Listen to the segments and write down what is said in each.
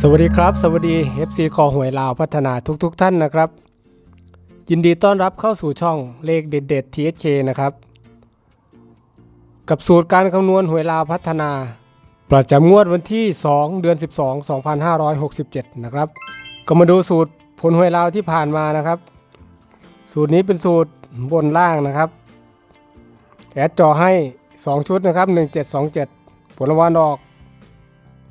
สวัสดีครับ สวัสดี FC คอหวยลาวพัฒนาทุกๆทท่านนะครับ ยินดีต้อนรับเข้าสู่ช่องเลขเด็ดๆ THK นะครับ กับสูตรการคำนวณหวยลาวพัฒนา ประจำงวดวันที่ 2 เดือน 12 2567 นะครับ ก็มาดูสูตรผลหวยลาวที่ผ่านมานะครับ สูตรนี้เป็นสูตรบนล่างนะครับแอดจอให้ 2 ชุดนะครับ 1727 ผลรางวัลออก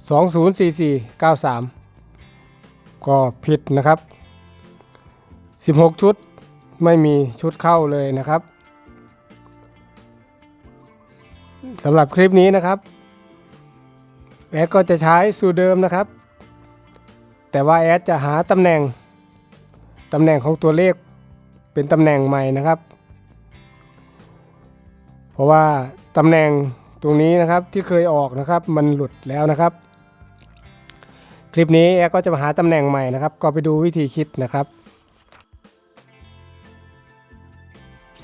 204493 ก็ผิดนะครับ 16 ชุดไม่มีชุดเข้าเลยนะครับสำหรับคลิปนี้นะครับแอดก็จะใช้สูตรเดิมนะครับ แต่ว่าแอดจะหาตำแหน่งตำแหน่งของตัวเลขเป็นตำแหน่งใหม่นะครับ เพราะว่าตำแหน่งตรงนี้นะครับที่เคยออกนะครับมันหลุดแล้วนะครับ คลิปนี้แอร์ก็จะมาหาตำแหน่งใหม่นะครับ ก็ไปดูวิธีคิดนะครับ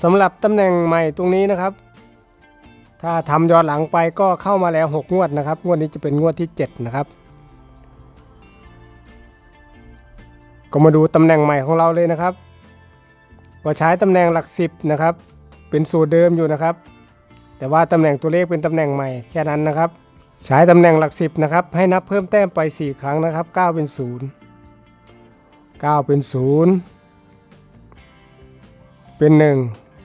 สำหรับตำแหน่งใหม่ตรงนี้นะครับ ถ้าทำย้อนหลังไปก็เข้ามาแล้ว 6 งวดนะครับ งวดนี้จะเป็นงวดที่ 7 นะครับ ก็มาดูตำแหน่งใหม่ของเราเลยนะครับ ก็ใช้ตำแหน่งหลัก 10 นะครับ เป็นสูตรเดิมอยู่นะครับ แต่ว่าตำแหน่งตัวเลขเป็นตำแหน่งใหม่แค่นั้นนะครับ ใช้ตำแหน่งหลักสิบนะครับ ให้นับเพิ่มแต้มไป 4 ครั้งนะครับ 9 เป็น 0 9 เป็น 0 เป็น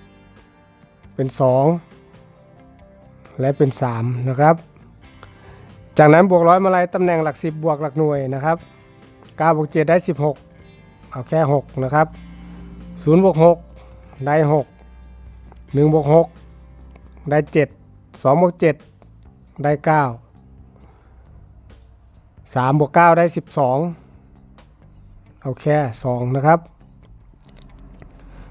1 เป็น 2 และเป็น 3 นะครับ จากนั้นบวกร้อยมาลัยตำแหน่งหลัก 10 บวกหลักหน่วยนะครับ9บวก7ได้ 16 เอาแค่ 6 นะครับ0บวก6ได้ 6 1บวก6ได้ 7 2บวก7ได้ 9 3บวก9ได้ 12 เอาแค่ 2 นะครับ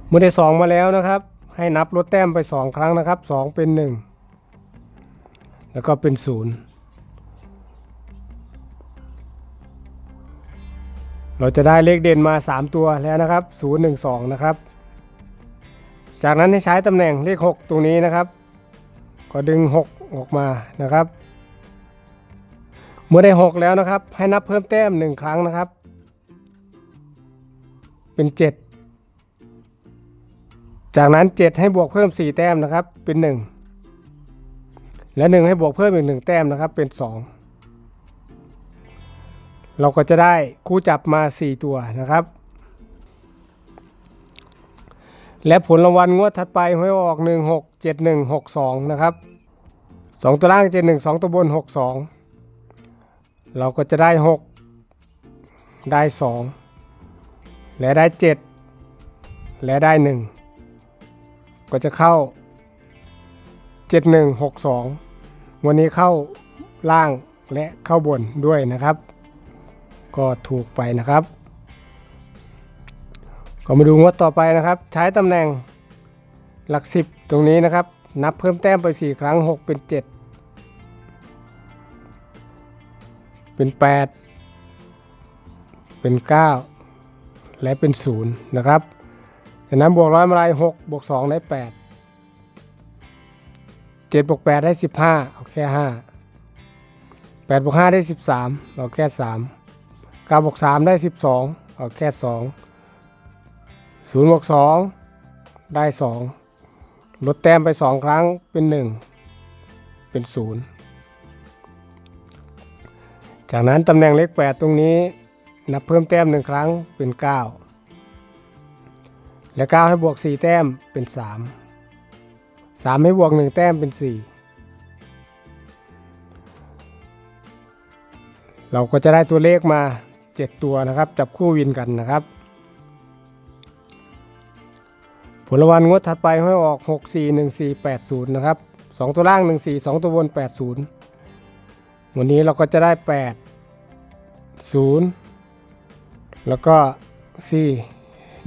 เมื่อได้ 2 มาแล้วนะครับ ให้นับลดแต้มไป 2 ครั้งนะครับ 2 เป็น 1 แล้วก็เป็น 0 เราจะได้เลขเด่นมา 3 ตัวแล้วนะครับ 0 1 2 นะครับ จากนั้นให้ใช้ตำแหน่งเลข 6 ตรงนี้นะครับ ก็ดึง 6 ออกมานะครับ เมื่อได้ 6 แล้วนะครับ ให้นับเพิ่มแต้ม 1 ครั้งนะครับ เป็น 7 จากนั้น 7 ให้บวกเพิ่ม 4 แต้มนะครับ เป็น 1 และ 1 ให้บวกเพิ่มอีก 1 แต้มนะครับ เป็น 2 เราก็จะได้คู่จับมา 4 ตัวนะครับ และผลรางวัลงวดถัดไปหวยออก 1 6 7 1 6 2 นะครับ 2 ตัวล่าง7 1 2 ตัวบน 6 2 เราก็จะได้ 6 ได้ 2 และได้ 7 และได้ 1 ก็จะเข้า 7 1 6 2 วันนี้เข้าล่างและเข้าบนด้วยนะครับ ก็ถูกไปนะครับ ก็มาดูงวดต่อไปนะครับ ใช้ตำแหน่งหลัก 10 ตรงนี้นะครับ นับเพิ่มแต้มไป 4 ครั้ง 6 เป็น 7 เป็น 8 เป็น 9 และเป็น 0 นะครับจากนั้นบวกร้อยมาลาย6บวก 2 ได้ 8 7บวก8ได้ 15 เอาแค่ 5 8บวก5ได้ 13 เอาแค่ 3 9บวก3ได้ 12 เอาแค่ 2 0บวก2ได้ 2 ลดแต้มไป 2 ครั้งเป็น 1 เป็น 0 จากนั้นตำแหน่งเลข8ตรงนี้นับเพิ่มแต้ม1ครั้งเป็น 9 และ 9 ให้บวก 4 แต้มเป็น 3 3 ให้บวก 1 แต้มเป็น 4 เราก็จะได้ตัวเลขมา 7 ตัวนะครับ จับคู่วินกันนะครับ ผลรางวัลงวดถัดไปให้ออก 6 4 1 4 8 0 นะครับ 2 ตัวล่าง 1 4 2 ตัวบน 80 วันนี้เราก็จะได้ 8 0 แล้วก็ 4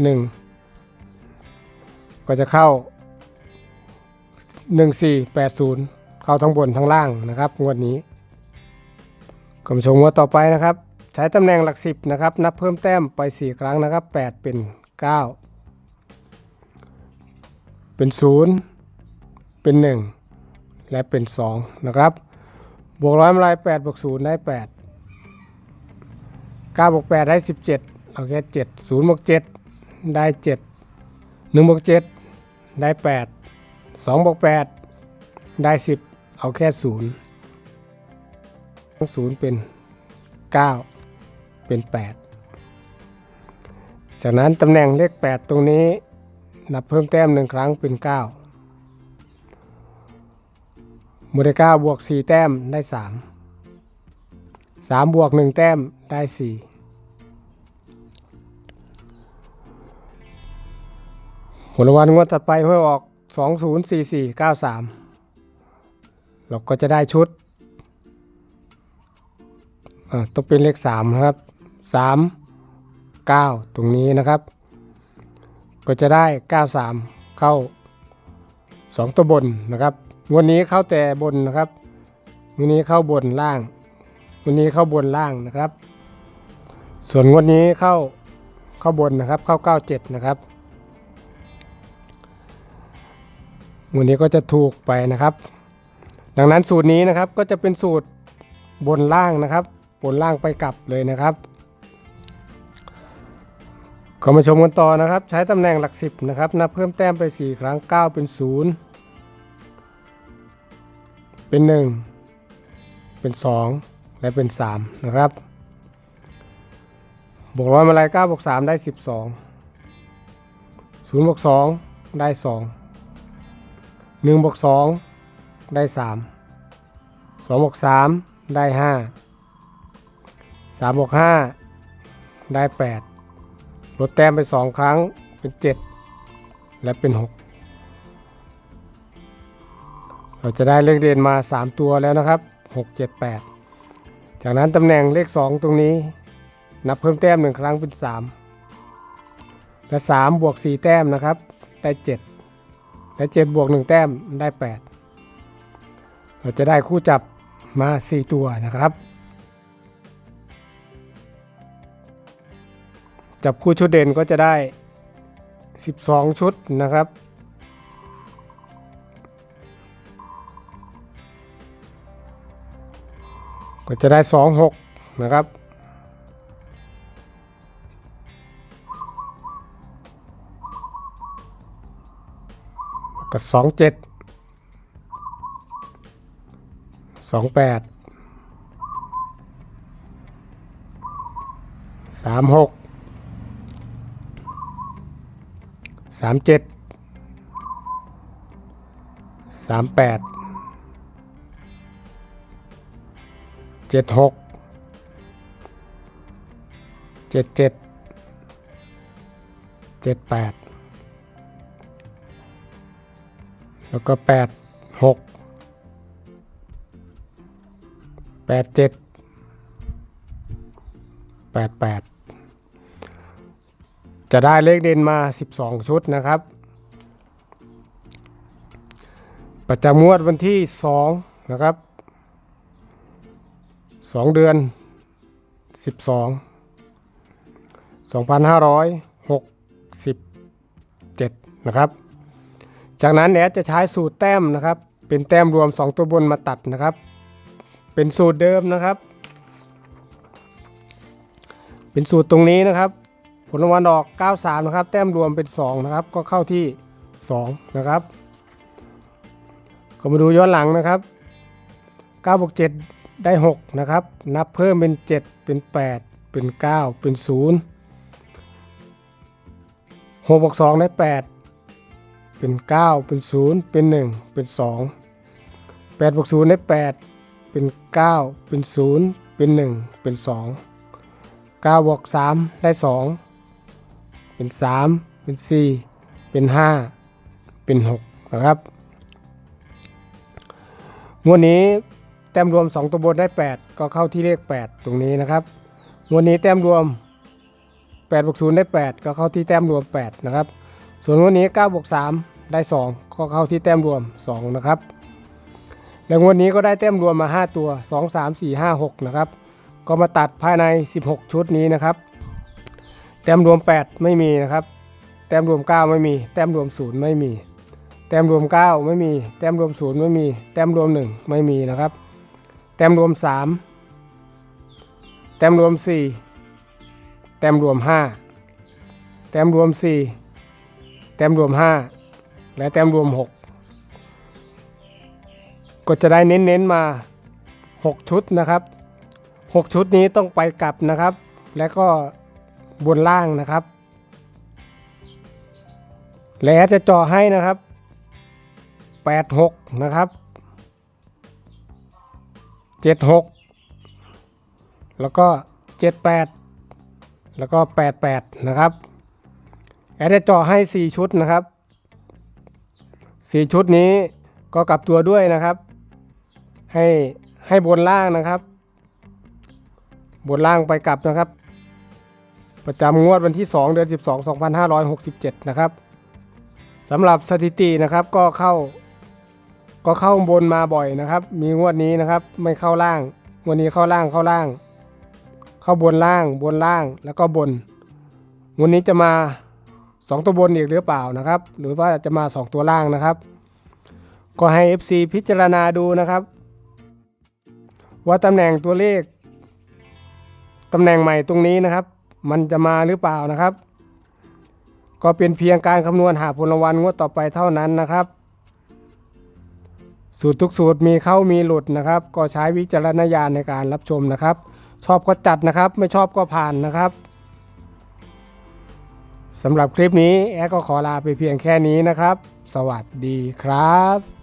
1 ก็จะเข้า 1 4 8 0 เข้าทั้งบนทั้งล่างนะครับ งวดนี้กำชมงวดต่อไปนะครับ ใช้ตำแหน่งหลัก 10 นะครับ นับเพิ่มแต้มไป 4 ครั้งนะครับ 8 เป็น 9 เป็น 0 เป็น 1 และเป็น 2 นะครับ บวกร้อยมาลายแปดบวกศูนย์ได้แปดเก้าบวกแปดได้สิบเจ็ดเอาแค่เจ็ดศูนย์บวกเจ็ดได้เจ็ดหนึ่งบวกเจ็ดได้แปดสองบวกแปดได้สิบเอาแค่ศูนย์ศูนย์เป็นเก้าเป็นแปดจากนั้นตำแหน่งเลขแปดตรงนี้นับเพิ่มแต้มหนึ่งครั้งเป็นเก้า มูได้9บวก 4 แต้มได้ 3 3 บวก 1 แต้มได้ 4 ผลรางวัลงวดถัดไปห้วยออก 204493 เราก็จะได้ชุดต้องเป็นเลข 3 นะครับ 3 9 ตรงนี้นะครับ ก็จะได้ 93 เข้า 2 ตัวบนนะครับ วันนี้เข้าแต่บนนะครับ วันนี้เข้าบนล่าง วันนี้เข้าบนล่างนะครับ ส่วนวันนี้เข้าเข้าบนนะครับ เข้า97นะครับวันนี้ก็จะถูกไปนะครับ ดังนั้นสูตรนี้นะครับก็จะเป็นสูตรบนล่างนะครับ บนล่างไปกลับเลยนะครับก็มาชมกันต่อนะครับ ใช้ตำแหน่งหลักสิบนะครับนับเพิ่มแต้มไป 4 ครั้ง 9 เป็น 0 เป็น 1 เป็น 2 และเป็น 3 นะครับ บวกร้อยมาลาย9บวก3ได้ 12 0บวก2ได้ 2 1บวก2ได้ 3 2บวก3ได้ 5 3บวก5ได้ 8 ลดแต้มไป 2 ครั้งเป็น 7 และเป็น 6 เราจะได้เลขเด่นมา 3 ตัวแล้วนะครับ 6 7 8 จากนั้นตำแหน่งเลข 2 ตรงนี้ นับเพิ่มแต้ม 1 ครั้งเป็น 3 และ 3 บวก 4 แต้มนะครับ ได้ 7 และ 7 บวก 1 แต้มได้ 8 เราจะได้คู่จับมา 4 ตัวนะครับ จับคู่ชุดเด่นก็จะได้ 12 ชุดนะครับ ก็จะได้ 2 6 นะครับ ก็2 7 2 8 3 6สามเจ็ดสามแปด จ็ดหกเจ็ดเจ็ดเจ็ดแปดแล้วก็แปดหกแปดเจ็ดแปดแปดจะได้เลขเด่นมา 12 ชุดนะครับ ประจำงวดวันที่ 2 นะครับ 2เดือน12 2567นะครับ จากนั้นแอดจะใช้สูตรแต้มนะครับ เป็นแต้มรวม2ตัวบนมาตัดนะครับ เป็นสูตรเดิมนะครับ เป็นสูตรตรงนี้นะครับ ผลรางวัลออก 93 นะครับ แต้มรวมเป็น 2 นะครับ ก็เข้าที่ 2 นะครับ ก็มาดูย้อนหลังนะครับ9บวก7 ได้ 6 นะครับ นับเพิ่มเป็น 7 เป็น 8 เป็น 9 เป็น 0 6บวก2ได้ 8 เป็น 9 เป็น 0 เป็น 1 เป็น 2 8บวก0ได้ 8 เป็น 9 เป็น 0 เป็น 1 เป็น 2 9บวก3ได้ 2 เป็น 3 เป็น 4 เป็น 5 เป็น 6 นะครับ งวดนี้ แต้มรวม 2ตัวบนได้ 8 ก็เข้าที่เลข 8 ตรงนี้นะครับงวดนี้แต้มรวม8บวก0ได้ 8 ก็เข้าที่แต้มรวม 8 นะครับ ส่วนงวดนี้9บวก3ได้ 2 ก็เข้าที่แต้มรวม 2 นะครับ แล้วงวดนี้ก็ได้แต้มรวมมา 5 ตัว 2 3 4 5 6 นะครับ ก็มาตัดภายใน 16 ชุดนี้นะครับ แต้มรวม 8 ไม่มีนะครับ แต้มรวม 9 ไม่มี แต้มรวม 0 ไม่มี แต้มรวม 9 ไม่มี แต้มรวม 0 ไม่มี แต้มรวม 1 ไม่มีนะครับ แต้มรวม 3 แต้มรวม4ต้มรวม 5 แต้มรวม 4 แต้มรวม 5 และแต้มรวม 6 ก็จะได้เน้นๆมา 6 ชุดนะครับ 6 ชุดนี้ต้องไปกลับนะครับ และก็บนล่างนะครับ และจะจาะให้นะครับ 86 นะครับ 76แล้วก็78แล้วก็88นะครับ แอดจะจาะให้4ชุดนะครับ4ชุดนี้ก็กลับตัวด้วยนะครับ ให้ให้บนล่างนะครับ บนล่างไปกลับนะครับ ประจำงวดวันที่ 2 เดือน 12 2567 นะครับสำหรับสถิตินะครับก็เข้า ก็เข้าบนมาบ่อยนะครับ มีงวดนี้นะครับ ไม่เข้าล่างงวดนี้เข้าล่างเข้าล่าง เข้าบนล่างบนล่างแล้วก็บนงวดนี้จะมา 2 ตัวบนอีกหรือเปล่านะครับ หรือว่าจะมา 2 ตัวล่างนะครับ ก็ให้ FC พิจารณาดูนะครับ ว่าตำแหน่งตัวเลขตำแหน่งใหม่ตรงนี้นะครับ มันจะมาหรือเปล่านะครับ ก็เป็นเพียงการคำนวณหาผลรางวัลงวดต่อไปเท่านั้นนะครับ สูตรทุกสูตรมีเข้ามีหลุดนะครับ ก็ใช้วิจารณญาณในการรับชมนะครับ ชอบก็จัดนะครับ ไม่ชอบก็ผ่านนะครับสำหรับคลิปนี้แอดก็ขอลาไปเพียงแค่นี้นะครับ สวัสดีครับ